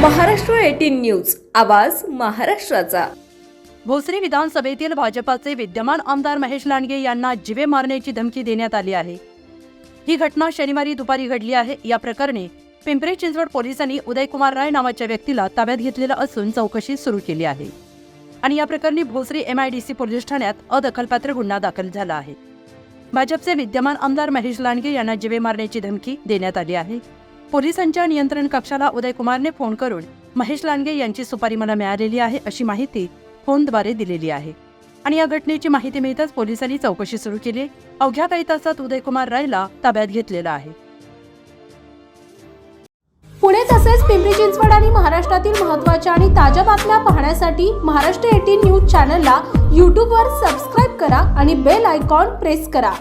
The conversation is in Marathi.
Maharashtra eighteen news. आवाज महाराष्ट्राचा. भोसरी विधानसभेतील भाजपाचे विद्यमान आमदार महेश लांडगे यांना जिवे मारण्याची धमकी देण्यात आली आहे. ही घटना शनिवारी दुपारी घडली आहे. या प्रकरणी पिंपरी चिंचवड पोलिसांनी उदयकुमार राय नावाच्या व्यक्तीला ताब्यात घेतलेलं असून चौकशी सुरू केली आहे. आणि या प्रकरणी भोसरी एमआयडीसी पोलीस ठाण्यात अदखलपात्र गुन्हा दाखल झाला आहे. भाजपचे विद्यमान आमदार महेश लांडगे यांना जिवे मारण्याची धमकी देण्यात आली आहे. पोलिसांच्या नियंत्रण कक्षाला उदयकुमारने फोन करून महेश लांडगे यांची सुपारी मला मिळालेली आहे अशी माहिती फोनद्वारे दिलेली आहे. आणि या घटनेची माहिती मिळताच पोलिसांनी चौकशी सुरू केली. अवघ्या काही तासात उदयकुमार रायला ताब्यात घेतलेलं आहे. पुणे तसेच पिंपरी चिंचवड आणि महाराष्ट्रातील महत्त्वाच्या आणि ताज्या बातम्या पाहण्यासाठी महाराष्ट्र एटीन न्यूज चॅनलला यूट्यूबवर सबस्क्राईब करा आणि बेल आयकॉन प्रेस करा.